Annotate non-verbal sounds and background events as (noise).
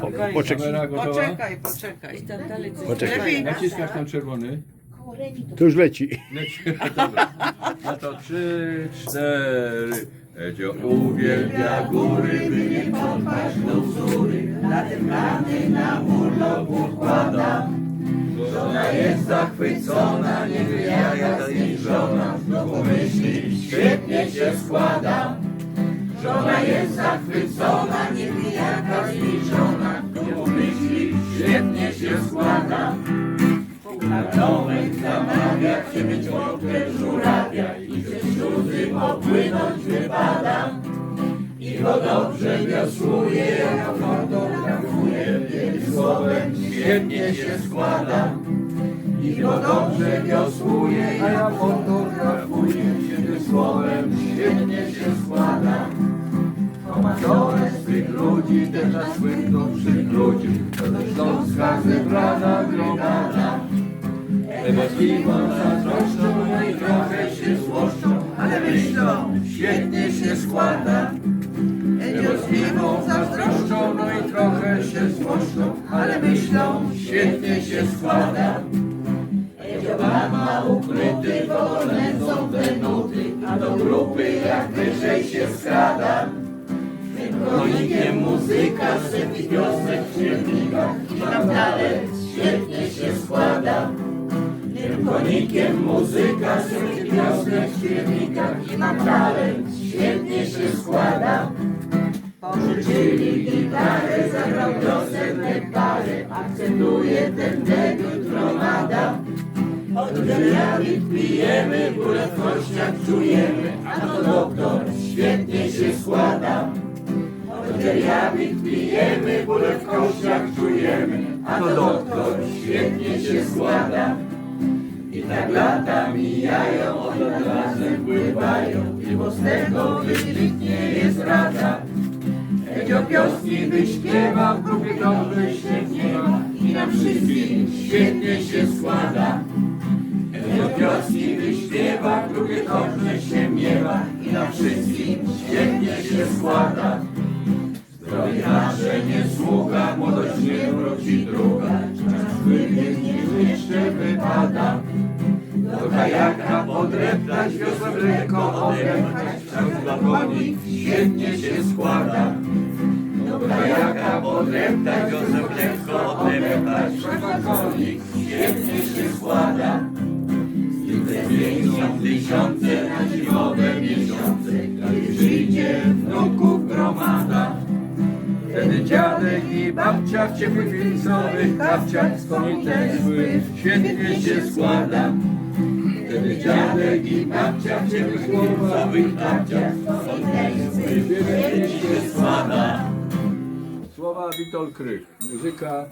Poczekaj. Kamera gotowa? Poczekaj, poczekaj. Tam dalej coś Poczekaj. Lepiej. Naciskasz tam czerwony. To już leci. Leci. (laughs) Dobra. No to trzy, cztery. Edzio uwielbia góry, by nie podpaść do wzóry. Latem plany na urlop układa. Żona jest zachwycona, nie wie jaka jej żona. Znowu myśli, świetnie się składa. Żona jest zachwycona, chce mieć łódkę żurawia i ze śluzy popłynąć wypada. I go dobrze wiosłuje, jak fotografuje, tym słowem świetnie się składa. I go dobrze wiosłuje, a ja fotografuję, tym słowem świetnie się składa. Komandorę swych ludzi, też na słynących ludzi, to ze Śląska gromada. Emocjiwą zazdroszczą, no i trochę się złoszczą, ale myślą, świetnie się składa. Emocjiwą zazdroszczą, no i trochę się złoszczą, ale myślą, świetnie się składa. Edzioban ma ukryty, wolne są te nuty, a do grupy jak wyżej się skrada. Kronikiem muzyka, setki piosek w śpiewnikach i tam talent świetnie się. Konikiem muzyka, setki piosek w śpiewnikach i mam świetnie się składa. Pożyczyli gitarę, zagrał piosenkę parę, akcentuje ten debiut gromada. Od deriawik pijemy, w kościach czujemy, a to doktor świetnie się składa. Od deriawik pijemy, w kościach czujemy, a to doktor świetnie się składa. I tak lata mijają, od lat razem pływają, i bo z tego wybitnie jest rada. Edzio pioski wyśpiewa, w grupie dobrze świetnie ma i nam wszystkim świetnie się składa. Edzio pioski wyśpiewa, w grupie dobrze się miewa i nam wszystkim świetnie się składa. Zdrowie nasze nie sługa, młodość nie wróci druga, kajaka podreptać, wiosłem lekko odepchać, wszak wagonik świetnie się składa. Do kajaka podreptać, wiosłem lekko odepchać, wszak wagonik świetnie się składa. Pięćdziesiąt tysiące na zimowe miesiące, gdy przyjdzie wnuków gromada. Wtedy dziadek i babcia w ciepłych filcowych kapciach zły świetnie się składa. Wtedy dziadek i babcia w zły świetnie się składa. Słowa Witold Krych, muzyka